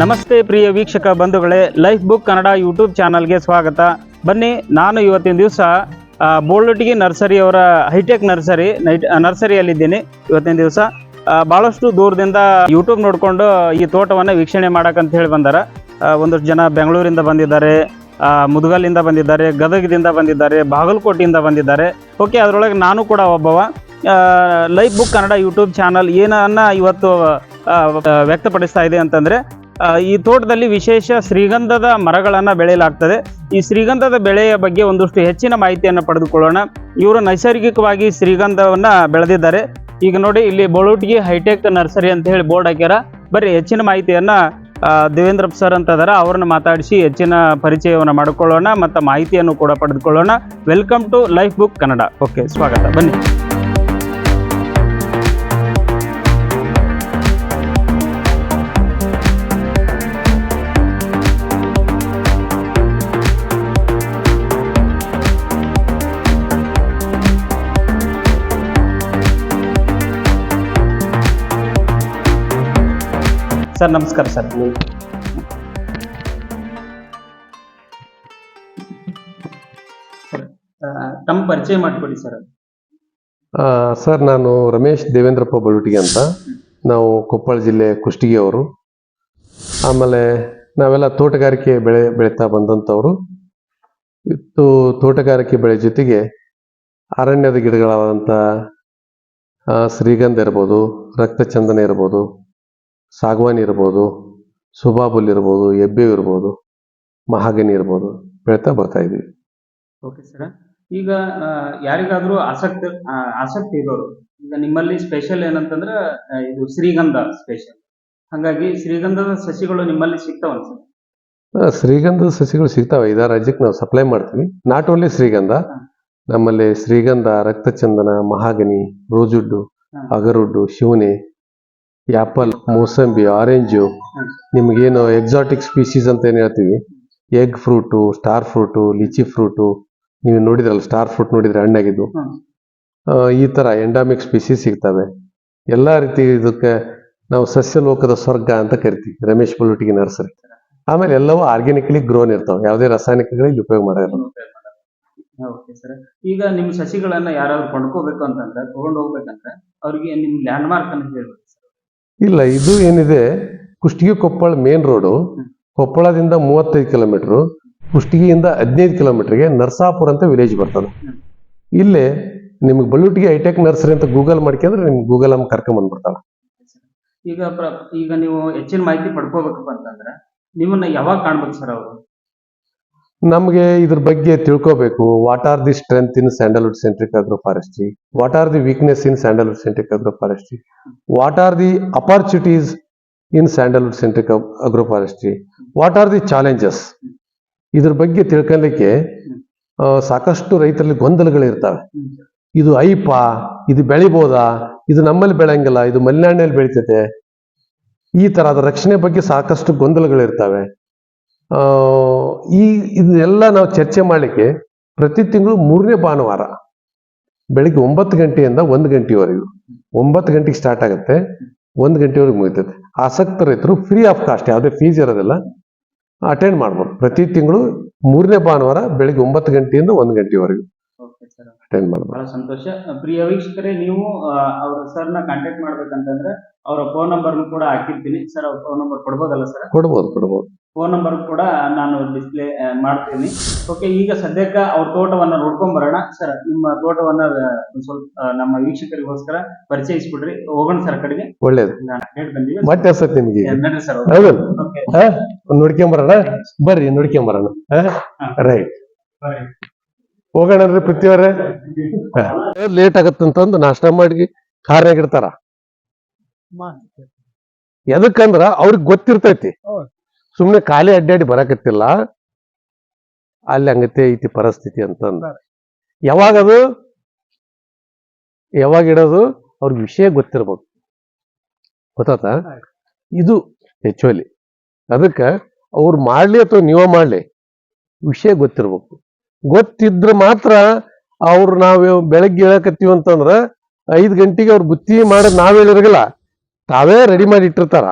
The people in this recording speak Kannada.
ನಮಸ್ತೆ ಪ್ರಿಯ ವೀಕ್ಷಕ ಬಂಧುಗಳೇ ಲೈಫ್ ಬುಕ್ ಕನ್ನಡ ಯೂಟ್ಯೂಬ್ ಚಾನಲ್ಗೆ ಸ್ವಾಗತ. ಬನ್ನಿ, ನಾನು ಇವತ್ತಿನ ದಿವಸ ಬೋಳೊಟ್ಟಿಗೆ ನರ್ಸರಿ ಅವರ ಹೈಟೆಕ್ ನರ್ಸರಿ ನೈಟ್ ನರ್ಸರಿಯಲ್ಲಿದ್ದೀನಿ ಇವತ್ತಿನ ದಿವಸ. ಭಾಳಷ್ಟು ದೂರದಿಂದ ಯೂಟ್ಯೂಬ್ ನೋಡಿಕೊಂಡು ಈ ತೋಟವನ್ನು ವೀಕ್ಷಣೆ ಮಾಡೋಕ್ಕಂತ ಹೇಳಿ ಬಂದಾರ. ಒಂದಷ್ಟು ಜನ ಬೆಂಗಳೂರಿಂದ ಬಂದಿದ್ದಾರೆ ಮುದಗಲ್ಲಿಂದ ಬಂದಿದ್ದಾರೆ, ಗದಗದಿಂದ ಬಂದಿದ್ದಾರೆ, ಬಾಗಲಕೋಟೆಯಿಂದ ಬಂದಿದ್ದಾರೆ. ಓಕೆ, ಅದರೊಳಗೆ ನಾನು ಕೂಡ ಒಬ್ಬವ. Life book Kannada YouTube channel ಏನನ್ನ ಇವತ್ತು ವ್ಯಕ್ತಪಡಿಸ್ತಾ ಇದೆ ಅಂತಂದರೆ ಈ ತೋಟದಲ್ಲಿ ವಿಶೇಷ ಶ್ರೀಗಂಧದ ಮರಗಳನ್ನು ಬೆಳೆಯಲಾಗ್ತದೆ. ಈ ಶ್ರೀಗಂಧದ ಬೆಳೆಯ ಬಗ್ಗೆ ಒಂದಷ್ಟು ಹೆಚ್ಚಿನ ಮಾಹಿತಿಯನ್ನು ಪಡೆದುಕೊಳ್ಳೋಣ. ಇವರು ನೈಸರ್ಗಿಕವಾಗಿ ಶ್ರೀಗಂಧವನ್ನು ಬೆಳೆದಿದ್ದಾರೆ. ಈಗ ನೋಡಿ, ಇಲ್ಲಿ ಬೋಳುಟ್ಗಿ ಹೈಟೆಕ್ ನರ್ಸರಿ ಅಂತ ಹೇಳಿ ಬೋರ್ಡ್ ಹಾಕ್ಯಾರ. ಬರೀ ಹೆಚ್ಚಿನ ಮಾಹಿತಿಯನ್ನ ದೇವೇಂದ್ರ ಸರ್ ಅಂತ ಅದಾರ, ಅವ್ರನ್ನ ಮಾತಾಡಿಸಿ ಹೆಚ್ಚಿನ ಪರಿಚಯವನ್ನು ಮಾಡಿಕೊಳ್ಳೋಣ, ಮತ್ತು ಮಾಹಿತಿಯನ್ನು ಕೂಡ ಪಡೆದುಕೊಳ್ಳೋಣ. Welcome to life book Kannada okay ಸ್ವಾಗತ. ಬನ್ನಿ. ಸರ್, ನಮಸ್ಕಾರ ಸರ್. ತಮ್ಮ ಪರಿಚಯ ಮಾಡಿಕೊಡಿ ಸರ್. ಸರ್, ನಾನು ರಮೇಶ್ ದೇವೇಂದ್ರಪ್ಪ ಬಳುಟಿಗೆ ಅಂತ. ನಾವು ಕೊಪ್ಪಳ ಜಿಲ್ಲೆ ಕುಷ್ಟಗಿ ಅವರು ಆಮೇಲೆ ನಾವೆಲ್ಲ ತೋಟಗಾರಿಕೆ ಬೆಳೆ ಬೆಳೀತಾ ಬಂದಂಥವ್ರು. ಇತ್ತು ತೋಟಗಾರಿಕೆ ಬೆಳೆ ಜೊತೆಗೆ ಅರಣ್ಯದ ಗಿಡಗಳಾದಂಥ ಶ್ರೀಗಂಧ ಇರ್ಬೋದು, ರಕ್ತಚಂದನ ಇರ್ಬೋದು ಸಾಗವಾನಿ ಇರ್ಬೋದು ಸುಬಾಬುಲ್ ಇರ್ಬೋದು ಎಬ್ಬೆ ಇರ್ಬೋದು ಮಹಾಗನಿ ಇರ್ಬೋದು ಬೆಳೀತಾ ಬರ್ತಾ ಇದ್ವಿ. ಓಕೆ ಸರ್ ಈಗ ಆ, ಯಾರಿಗಾದ್ರೂ ಆಸಕ್ತಿ ಆ, ಆಸಕ್ತಿ ಇರೋರು ಈಗ ನಿಮ್ಮಲ್ಲಿ ಸ್ಪೆಷಲ್ ಏನಂತಂದ್ರೆ ಆ, ಇದು ಶ್ರೀಗಂಧ ಸ್ಪೆಷಲ್ ಹಾಗಾಗಿ ಶ್ರೀಗಂಧದ ಸಸಿಗಳು ನಿಮ್ಮಲ್ಲಿ ಸಿಗ್ತಾವ ಸರ್ ಆ, ಶ್ರೀಗಂಧದ ಸಸಿಗಳು ಸಿಗ್ತಾವೆ. ಇದಾ ರಾಜ್ಯಕ್ಕೆ ನಾವು ಸಪ್ಲೈ ಮಾಡ್ತೀವಿ. ನಾಟ್ ಓನ್ಲಿ ಶ್ರೀಗಂಧ ನಮ್ಮಲ್ಲಿ ಶ್ರೀಗಂಧ ರಕ್ತಚಂದನ ಮಹಾಗನಿ ರೋಜುಡ್ಡು ಹಾ. ಅಗರುಡ್ಡು ಶಿವನೆ ಆಪಲ್ ಮೂಸಂಬಿ ಆರೆಂಜು. ನಿಮ್ಗೇನು ಎಕ್ಸಾಟಿಕ್ ಸ್ಪೀಸೀಸ್ ಅಂತ ಏನು ಹೇಳ್ತೀವಿ? Egg fruit star fruit litchi fruit ನೀವು ನೋಡಿದ್ರಲ್ಲ ಸ್ಟಾರ್ ಫ್ರೂಟ್ ನೋಡಿದ್ರೆ ಹಣ್ಣಾಗಿದ್ದು. ಈ ತರ ಎಂಡಾಮಿಕ್ ಸ್ಪೀಸೀಸ್ ಸಿಗ್ತವೆ. ಎಲ್ಲಾ ರೀತಿ ಇದಕ್ಕೆ ನಾವು ಸಸ್ಯ ಲೋಕದ ಸ್ವರ್ಗ ಅಂತ ಕರಿತೀವಿ ರಮೇಶ್ ಬುಲುಟಿಗೆ ನರ್ಸರಿ. ಆಮೇಲೆ ಎಲ್ಲವೂ ಆರ್ಗ್ಯಾನಿಕ್ಲಿ ಗ್ರೋನ್ ಇರ್ತಾವೆ ಯಾವುದೇ ರಾಸಾಯನಿಕಗಳು ಇಲ್ಲಿ ಉಪಯೋಗ ಮಾಡೋದಿಲ್ಲ ಓಕೆ ಸರ್ ಈಗ ನಿಮ್ಮ ಸಸಿಗಳನ್ನ ಯಾರಾದ್ರೂ ಕೊಂಡ್ಕೋಬೇಕು ಅಂತಂದ್ರೆ ತಗೊಂಡು ಹೋಗ್ಬೇಕಂದ್ರೆ ಅವ್ರಿಗೆ ನಿಮ್ ಲ್ಯಾಂಡ್ ಮಾರ್ಕ್ ಅನ್ನು ಹೇಳ್ಬೇಕು ಇಲ್ಲ ಇದು ಏನಿದೆ? ಕುಷ್ಟಗಿ ಕೊಪ್ಪಳ ಮೇನ್ ರೋಡು ಕೊಪ್ಪಳದಿಂದ ಮೂವತ್ತೈದು ಕಿಲೋಮೀಟರ್ ಕುಷ್ಟಗಿಯಿಂದ ಹದಿನೈದು ಕಿಲೋಮೀಟರ್ಗೆ ನರ್ಸಾಪುರ ಅಂತ ವಿಲೇಜ್ ಬರ್ತದೆ. ಇಲ್ಲೇ ನಿಮ್ಗೆ ಬಳ್ಳುಟ್ಟಿಗೆ ಹೈಟೆಕ್ ನರ್ಸರಿ ಅಂತ ಗೂಗಲ್ ಮಾಡ್ಕೊಂಡ್ರೆ ನಿಮ್ಗೆ ಗೂಗಲ್ ಅಮ್ಮ ಕರ್ಕೊಂಡ್ ಬಂದ್ಬಿಡ್ತಾಳೆ ಈಗ ಪ್ರ ಈಗ ನೀವು ಹೆಚ್ಚಿನ ಮಾಹಿತಿ ಪಡ್ಕೋಬೇಕಪ್ಪ ಅಂತಂದ್ರೆ ನಿಮ್ಮನ್ನ ಯಾವಾಗ ಕಾಣ್ಬೇಕು ಸರ್ ಅವರು? ನಮಗೆ ಇದ್ರ ಬಗ್ಗೆ ತಿಳ್ಕೋಬೇಕು. What are the strength in sandalwood centric agro forestry what are the weakness in sandalwood centric agro forestry what are the opportunities in sandalwood centric agro forestry what are the challenges ಇದ್ರ ಬಗ್ಗೆ ತಿಳ್ಕೊಲಿಕ್ಕೆ ಸಾಕಷ್ಟು ರೈತರಲ್ಲಿ ಗೊಂದಲಗಳಿರ್ತವೆ ಇದು ಐಪಾ ಇದು ಬೆಳಿಬೋದಾ? ಇದು ನಮ್ಮಲ್ಲಿ ಬೆಳೆಯಂಗಿಲ್ಲ ಇದು ಮಲೆನಾಡಿನಲ್ಲಿ ಬೆಳಿತೈತೆ. ಈ ತರಹದ ರಕ್ಷಣೆ ಬಗ್ಗೆ ಸಾಕಷ್ಟು ಗೊಂದಲಗಳಿರ್ತವೆ ಆ, ಈ ಇದನ್ನೆಲ್ಲ ನಾವು ಚರ್ಚೆ ಮಾಡಲಿಕ್ಕೆ ಪ್ರತಿ ತಿಂಗಳು ಮೂರನೇ ಭಾನುವಾರ ಬೆಳಿಗ್ಗೆ ಒಂಬತ್ತು ಗಂಟೆಯಿಂದ ಒಂದು ಗಂಟೆವರೆಗೂ ಒಂಬತ್ತು ಗಂಟೆಗೆ ಸ್ಟಾರ್ಟ್ ಆಗುತ್ತೆ ಒಂದು ಗಂಟೆವರೆಗೆ ಮುಗಿತದೆ ಆಸಕ್ತ ರೈತರು ಫ್ರೀ ಆಫ್ ಕಾಸ್ಟ್ ಯಾವುದೇ ಫೀಸ್ ಇರೋದಿಲ್ಲ ಅಟೆಂಡ್ ಮಾಡ್ಬೋದು. ಪ್ರತಿ ತಿಂಗಳು ಮೂರನೇ ಭಾನುವಾರ ಬೆಳಿಗ್ಗೆ ಒಂಬತ್ತು ಗಂಟೆಯಿಂದ ಒಂದು ಗಂಟೆವರೆಗೂ ಓಕೆ ಸರ್ ಅಟೆಂಡ್ ಮಾಡ್ಬೋದು. ಬಹಳ ಸಂತೋಷ. ಪ್ರಿಯ ವೀಕ್ಷಕರೇ ನೀವು ಅವರ ಸರ್ನ ಕಾಂಟ್ಯಾಕ್ಟ್ ಮಾಡ್ಬೇಕಂತಂದ್ರೆ ಅವರ ಫೋನ್ ನಂಬರ್ ಕೂಡ ಹಾಕಿರ್ತೀನಿ. ಸರ್ ಅವ್ರ ಫೋನ್ ನಂಬರ್ ಕೊಡ್ಬೋದಲ್ಲ ಸರ್ ಕೊಡ್ಬೋದು ಕೊಡ್ಬೋದು. ಫೋನ್ ನಂಬರ್ ಕೂಡ ನಾನು ಡಿಸ್ಪ್ಲೇ ಮಾಡ್ತೀನಿ. ಓಕೆ ಈಗ ಸದ್ಯಕ್ಕೆ ಅವ್ರ ತೋಟವನ್ನು ನೋಡ್ಕೊಂಡ್ ಬರೋಣ. ಸರ್ ನಿಮ್ಮ ತೋಟವನ್ನು ಒಂದ್ ಸ್ವಲ್ಪ ನಮ್ಮ ವೀಕ್ಷಕರಿಗೋಸ್ಕರ ಪರಿಚಯಿಸ್ಬಿಡ್ರಿ. ಹೋಗೋಣ ಸರ್ ಕಡೆಗೆ. ಒಳ್ಳೇದು. ಮತ್ತೆ ಅನ್ಸತ್ ನಿಮ್ಗೆ? ಸರ್ ನೋಡ್ಕೊಂಬರೋಣ ಬರ್ರಿ ನೋಡ್ಕೊಂಬರೋಣ ರೈಟ್ ಹೋಗೋಣನ್ರಿ ಪೃಥ್ವಿಯವರೇ ಲೇಟ್ ಆಗತ್ತಂತಂದು ನಾಷ್ಟ ಮಾಡಿ ಕಾರ್ನಾಗ ಇಡ್ತಾರ. ಎದಕ್ಕಂದ್ರ ಅವ್ರಿಗೆ ಗೊತ್ತಿರ್ತೈತಿ. ಸುಮ್ನೆ ಖಾಲಿ ಅಡ್ಡಾಡಿ ಬರಕತ್ತಿಲ್ಲ. ಅಲ್ಲಿ ಹಂಗತೆ ಐತಿ ಪರಿಸ್ಥಿತಿ ಅಂತಂದ ಯಾವಾಗ ಅದು? ಯಾವಾಗ ಇಡೋದು? ಅವ್ರಿಗೆ ವಿಷಯ ಗೊತ್ತಿರ್ಬೇಕು ಗೊತ್ತಾತ? ಇದು ಹೆಚ್ಚುವಲಿ ಅದಕ್ಕೆ ಅವ್ರು ಮಾಡ್ಲಿ ಅಥವಾ ನೀವ ಮಾಡ್ಲಿ ವಿಷಯ ಗೊತ್ತಿರ್ಬೇಕು. ಗೊತ್ತಿದ್ರೆ ಮಾತ್ರ ಅವ್ರು ನಾವು ಬೆಳಗ್ಗೆ ಹೇಳಕತ್ತೀವಿ ಅಂತಂದ್ರ ಐದು ಗಂಟೆಗೆ ಅವ್ರು ಬುತ್ತಿ ಮಾಡೋದು ನಾವ್ ಹೇಳಿರಗಿಲ್ಲ. ತಾವೇ ರೆಡಿ ಮಾಡಿ ಇಟ್ಟಿರ್ತಾರ.